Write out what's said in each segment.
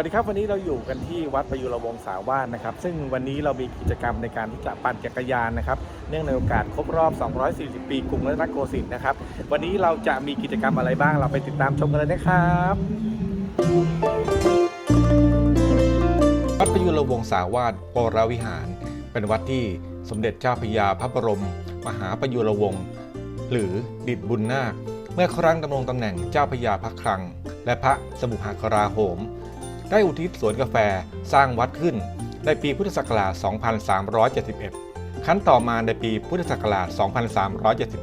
สวัสดีครับวันนี้เราอยู่กันที่วัดประยุรวงศาวาสนะครับ ซึ่งวันนี้เรามีกิจกรรมในการที่จะปั่นจักรยานนะครับ เนื่องในโอกาสครบรอบ 240 ปีกรุงรัตนโกสินทร์นะครับ วันนี้เราจะมีกิจกรรมอะไรบ้างเราไปติดตามชมกันเลยนะครับวัดประยุรวงศาวาสวรวิหาร เป็นวัดที่สมเด็จเจ้าพระยาพระบรม มหาประยุรวงศ์หรือดิดบุญนาค เมื่อครั้งดำรงตำแหน่งเจ้าพระยาพระคลัง และพระสมุหากราโหม ได้อุทิศสวนกาแฟสร้างวัดขึ้น ในปีพุทธศักราช 2371ขั้นต่อมาในปีพุทธศักราช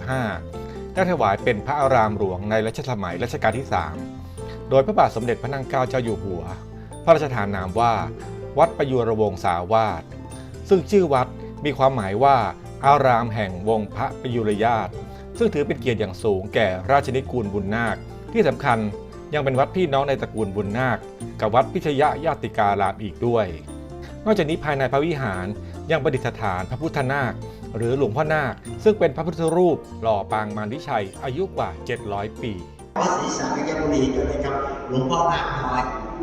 2375 ได้ถวายเป็นพระอารามหลวงในรัชสมัยรัชกาลที่ 3 โดยพระบาทสมเด็จพระนั่งเกล้าเจ้าอยู่หัว พระราชทานนามว่า วัดประยุรวงศาวาสซึ่งชื่อวัดมีความหมายว่าอารามแห่งวงพระประยุรญาตซึ่งถือเป็นเกียรติอย่างสูงแก่ราชนิกูลบุญนาคที่สำคัญ ยังเป็นวัดพี่น้องในตระกูลบุญนาค กับวัดพิชยญาติการามอีกด้วย นอกจากนี้ภายในพระวิหารยังประดิษฐานพระพุทธนาค หรือหลวงพ่อนาค ซึ่งเป็นพระพุทธรูปหล่อปางมารวิชัยอายุกว่า 700 ปีวัดศรีสารยบุรีกันเลยครับหลวงพ่อนาคน้อย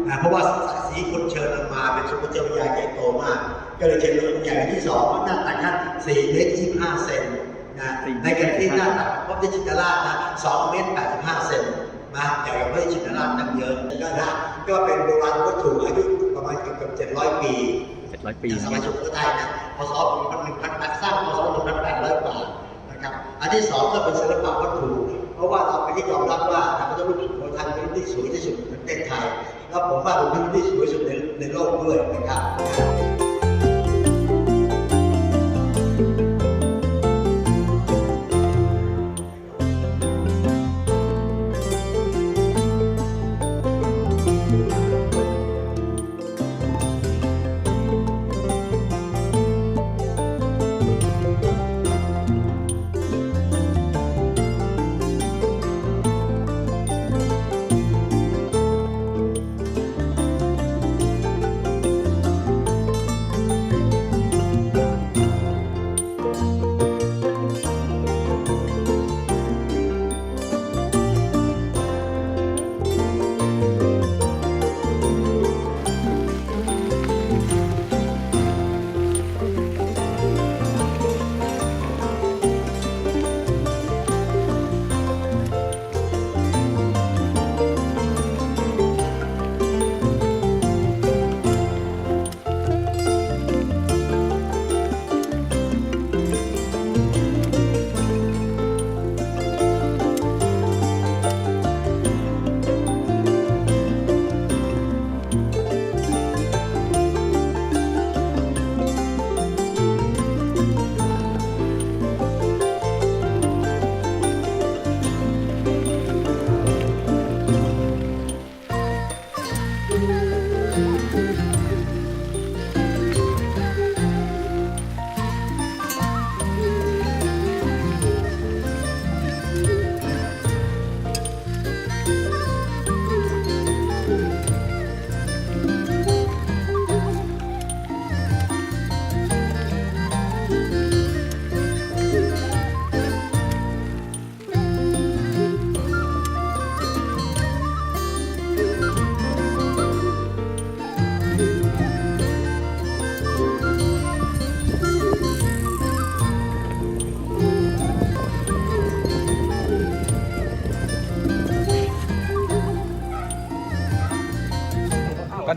นะเพราะว่าศักดิ์ศรีคนเชิญมาเป็นสมเด็จเจ้าพระยาใหญ่โตมาก ก็เลยเชิญหลวงใหญ่ที่สองว่าหน้าตักท่าน4เมตร25เซนนะในขณะที่หน้าตักพระพุทธชินราชนะ2เมตร85เซน นะใหญ่กว่าพระชินราชตั้งเยอะก็นะก็เป็นโบราณวัตถุอายุประมาณเกือบ700ปี700ปีสมัยสุโขทัยนะพศ1800สร้างพศ1800กว่านะครับ อันที่สองก็เป็นศิลปะวัตถุ เพราะว่าเราไปนที่ยอมรับว่าพระพุทธรูปสุโขทัยเป็นรูปที่สวยที่สุดในประเทศไทย แล้วผมว่าเป็นรูปที่สวยที่สุดในในโลกด้วยนะครับ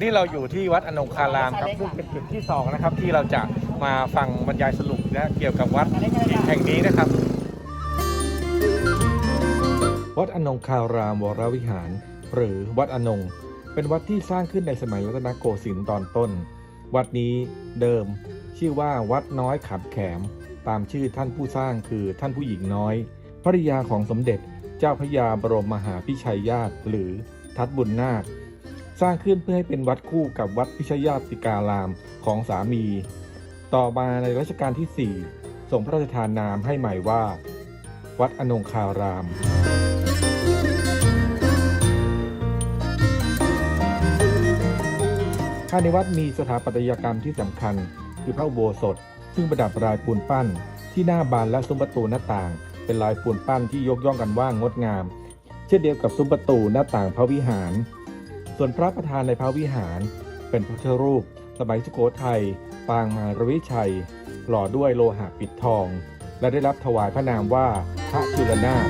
นนี้เราอยู่ที่วัดอนงคารามครับซึ่งเป็นจุดที่สองนะครับ ที่เราจะมาฟังบรรยายสรุปนะเกี่ยวกับวัดแห่งนี้นะครับ วัดอนงคารามวรวิหาร หรือวัดอนงเป็นวัดที่สร้างขึ้นในสมัยรัตนโกสินทร์ตอนต้น วัดนี้เดิม ชื่อว่าวัดน้อยขับแขม ตามชื่อท่านผู้สร้างคือท่านผู้หญิงน้อยภริยาของสมเด็จเจ้าพระยาบรมมหาพิชัยญาติหรือทัดบุญนาค สร้างขึ้นเพื่อให้เป็นวัดคู่กับวัดพิชยาติการามของสามี ต่อมาในรัชกาลที่ 4 ทรงพระราชทานนามให้ใหม่ว่า วัดอนงคาราม ภายในวัดมีสถาปัตยกรรมที่สำคัญ คือพระอุโบสถ ซึ่งประดับลายปูนปั้น ที่หน้าบานและซุ้มประตูหน้าต่าง เป็นลายปูนปั้นที่ยกย่องกันว่างดงาม เช่นเดียวกับซุ้มประตูหน้าต่างพระวิหาร ส่วนพระประธานในพระวิหาร เป็นพระพุทธรูป สมัยสุโขทัยปางมารวิชัย หล่อด้วยโลหะปิดทอง และได้รับถวายพระนามว่าพระจุลนาถ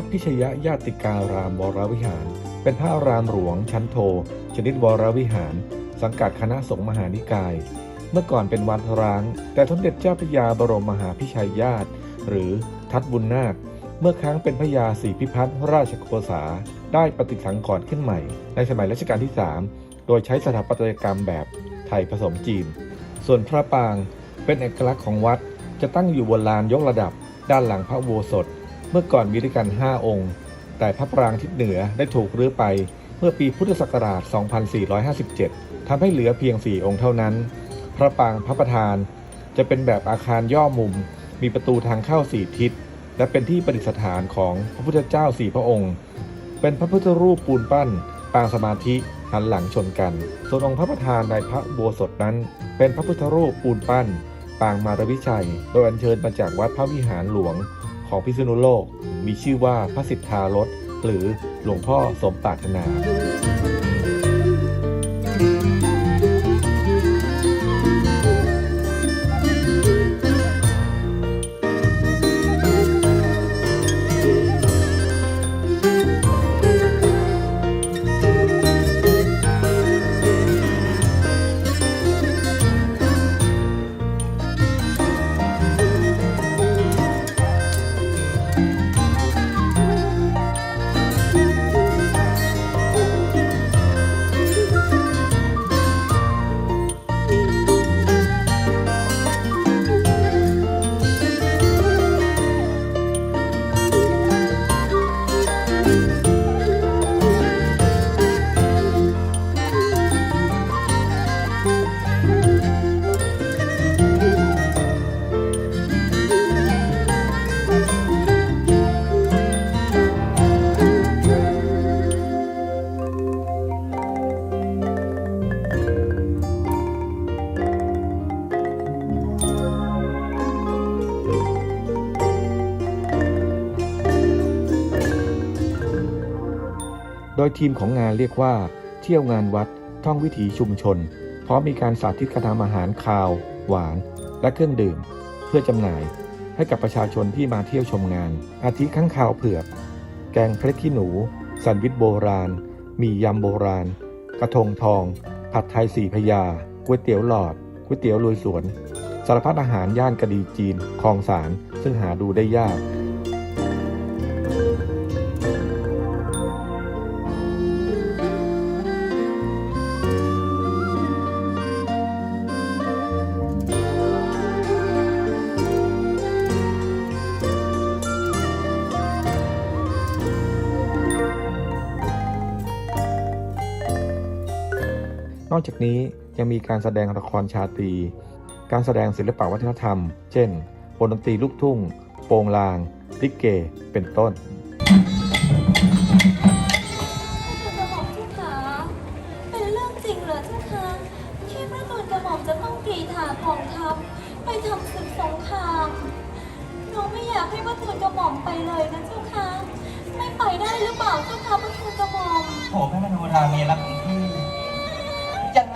วัดพิชยญาติการามวรวิหาร เป็นพระอารามหลวงชั้นโท ชนิดวรวิหาร สังกัดคณะสงฆ์มหานิกาย เมื่อก่อนเป็นวัดร้าง แต่สมเด็จเจ้าพระยาบรมมหาพิชัยญาติ หรือทัดบุญนาค เมื่อครั้งเป็นพระยาศรีพิพัฒน์ราชโคสาได้ปฏิสังขรณ์ขึ้นใหม่ ในสมัยรัชกาลที่ 3 โดยใช้สถาปัตยกรรมแบบไทยผสมจีน ส่วนพระปางเป็นเอกลักษณ์ของวัดจะตั้งอยู่บนลานยกระดับ ด้านหลังพระโบสถ เมื่อก่อนมีด้วยกัน 5 องค์ แต่พระปรางทิศเหนือได้ถูกรื้อไปเมื่อปีพุทธศักราช 2457 ทำให้เหลือเพียง 4 องค์เท่านั้น พระปรางพระประธาน จะเป็นแบบอาคารย่อมุม มีประตูทางเข้าสี่ทิศ และเป็นที่ประดิษฐานของพระพุทธเจ้าสี่พระองค์ เป็นพระพุทธรูปปูนปั้น ปางสมาธิหันหลังชนกัน ส่วนองค์พระประธานในพระอุโบสถนั้น เป็นพระพุทธรูปปูนปั้น ปางมารวิชัย โดยอัญเชิญมาจากวัดพระวิหารหลวง ของพิษณุโลก มีชื่อว่าพระสิทธารถหรือหลวงพ่อสมปรารถนา ดยทีมของงานเรียกว่า เที่ยวงานวัด ท่องวิถีชุมชน พร้อมมีการสาธิตการทำอาหารคาว หวาน และเครื่องดื่ม เพื่อจำหน่ายให้กับประชาชนที่มาเที่ยวชมงาน อาทิข้างคาวเผือก แกงเพล็ดขี้หนูแซนวิชโบราณ มียำโบราณ กระทงทอง ผัดไทยสีพญาก๋วยเตี๋ยวหลอดก๋วยเตี๋ยวลุยสวน สารพัดอาหารย่านกระดีจีนคลองสารซึ่งหาดูได้ยาก นอกจากนี้ยังมีการแสดงละครชาตรี การแสดงศิลปวัฒนธรรม เช่นวงดนตรีลูกทุ่ง โปงลาง ลิเก เป็นต้นคุณกระหม่อมเจ้าขาเป็นเรื่องจริงเหรอเจ้าคะที่พระนนกระหม่อมจะต้องกรีธากองทัพไปทำศึกสงครามน้องไม่อยากให้พระทูลกระหม่อมไปเลยนะเจ้าคะไม่ไปได้หรือเปล่าเจ้าคะพระทูลกระหม่อมโถพระมโนราเมียรักของพี่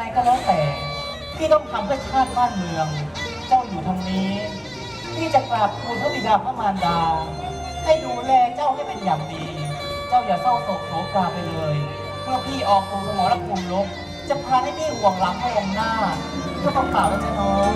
อะไงก็แล้วแต่พี่ต้องทำเพื่อชาติบ้านเมือง เจ้าอยู่ทางนี้พี่จะกราบทูลพระบิดาพระมารดา ให้ดูแลเจ้าให้เป็นอย่างดี เจ้าอย่าเศร้าโศกโศกาไปเลย เมื่อพี่ออกสู่สมรภูมิลบจะพาให้พี่ห่วงหลังห่วงหน้าเพื่อต้องกล่าวแล้วจะน้อง